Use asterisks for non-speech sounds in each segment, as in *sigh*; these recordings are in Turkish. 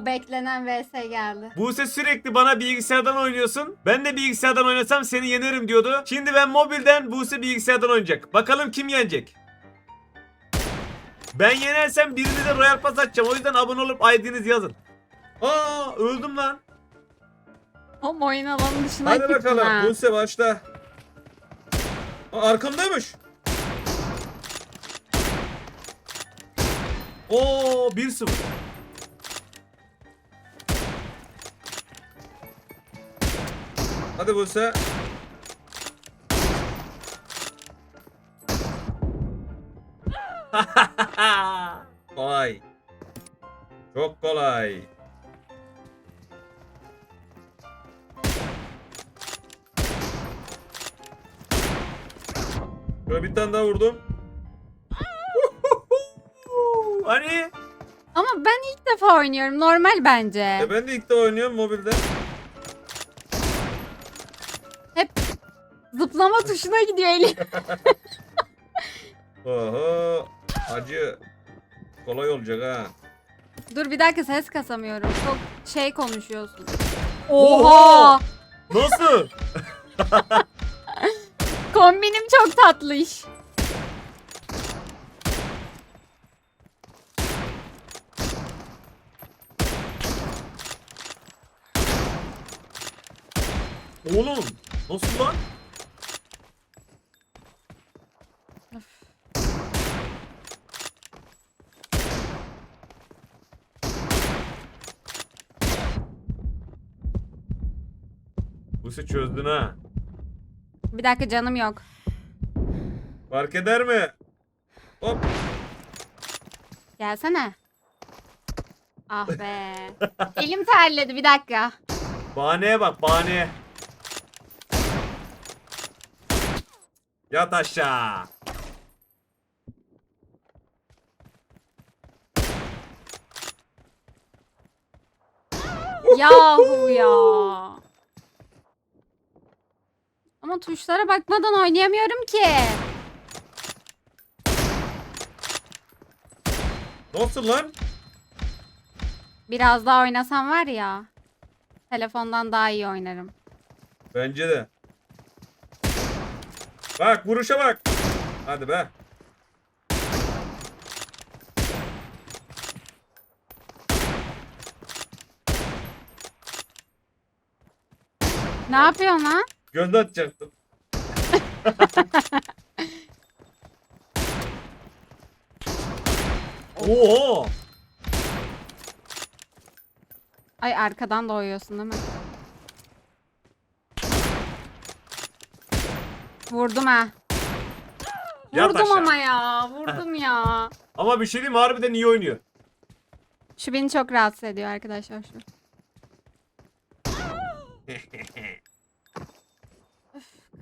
O beklenen vs geldi. Buse sürekli bana bilgisayardan oynuyorsun. Ben de bilgisayardan oynasam seni yenerim diyordu. Şimdi ben mobilden Buse bilgisayardan oynayacak. Bakalım kim yenecek? Ben yenersem birinize Royal Pass atacağım. O yüzden abone olup ID'nizi yazın. Aa öldüm lan. Oğlum oyun alanı dışına Hadi gittin bakalım ha. Buse başla. Aa, arkamdaymış. Oo 1-0. Hadi Buse. *laughs* kolay. Çok kolay. Şöyle bir tane daha vurdum. hani? Ama ben ilk defa oynuyorum. Normal bence. E ben de ilk defa oynuyorum mobilde. Zıplama tuşuna gidiyor elim. *laughs* Oho. Acı. Kolay olacak ha. Dur bir dakika ses kasamıyorum. Çok şey konuşuyorsun. Oha! Oha! Nasıl? *laughs* Kombinim çok tatlış. Oğlum. Nasıl lan? Buse çözdün ha. Bir dakika canım yok. Fark eder mi? Hop. Gelsene. Ah be. *laughs* Elim terledi bir dakika. Bahaneye bak bahaneye. Yat aşağı. Yahu ya. Ama tuşlara bakmadan oynayamıyorum ki. Nasıl lan? Biraz daha oynasam var ya. Telefondan daha iyi oynarım. Bence de. Bak vuruşa bak. Hadi be. Ne yapıyorsun lan? Göz atacaktım. *laughs* Oo. Ay arkadan doğuyorsun değil mi? Vurdum ha. Yat Vurdum aşağı. ama ya. Vurdum ya. Ama bir şey diyeyim mi? harbiden iyi oynuyor. Şu beni çok rahatsız ediyor arkadaşlar şu. *laughs*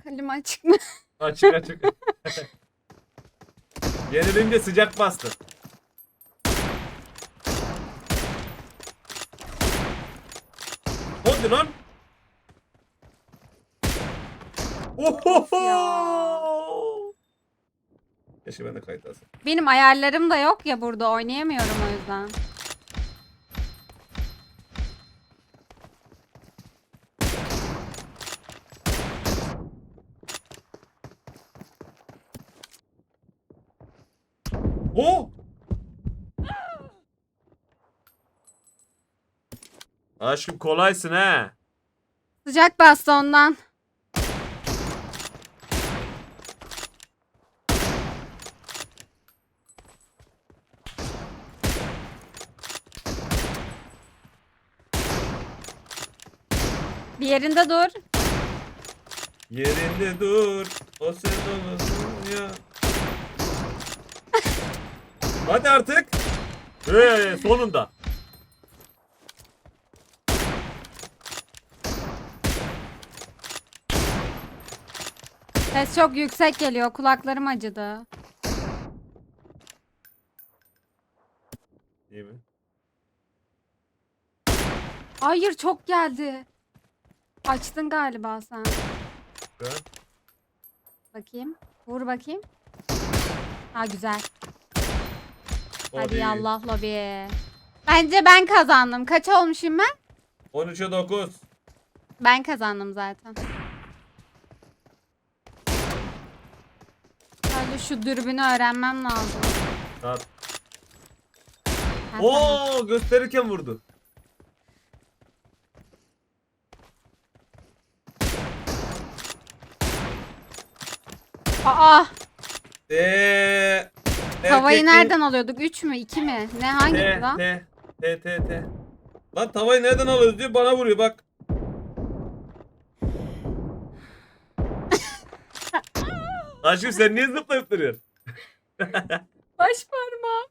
Klima açık mı? Açık açık. *laughs* Yenilince sıcak bastı. Hadi lan. Ohoho. Keşke ben de kayıt alsam. Benim ayarlarım da yok ya burada oynayamıyorum o yüzden. O. Aşkım kolaysın ha. Sıcak bastı ondan. Bir yerinde dur. Yerinde dur. O sen olmasın ya. Hadi artık. Ee, sonunda. Ses çok yüksek geliyor. Kulaklarım acıdı. İyi mi? Hayır çok geldi. Açtın galiba sen. An. Bakayım. Vur bakayım. Ha güzel. Hadi. Allah lobi. Bence ben kazandım. Kaç olmuşum ben? 13'e 9. Ben kazandım zaten. Sadece şu dürbünü öğrenmem lazım. Tamam. Ha, tamam. Oo gösterirken vurdu. Aa, Eee tavayı nereden alıyorduk? 3 mü? 2 mi? Ne hangi lan? T T T T. Lan tavayı nereden alıyoruz diyor bana vuruyor bak. *laughs* Aşkım sen niye zıplayıp duruyorsun? *laughs* Baş parmağı.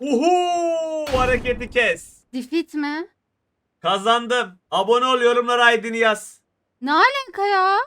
Uhu hareketi kes. Defeat mi? Kazandım. Abone ol yorumlara ID'ni yaz. Ne alaka ya?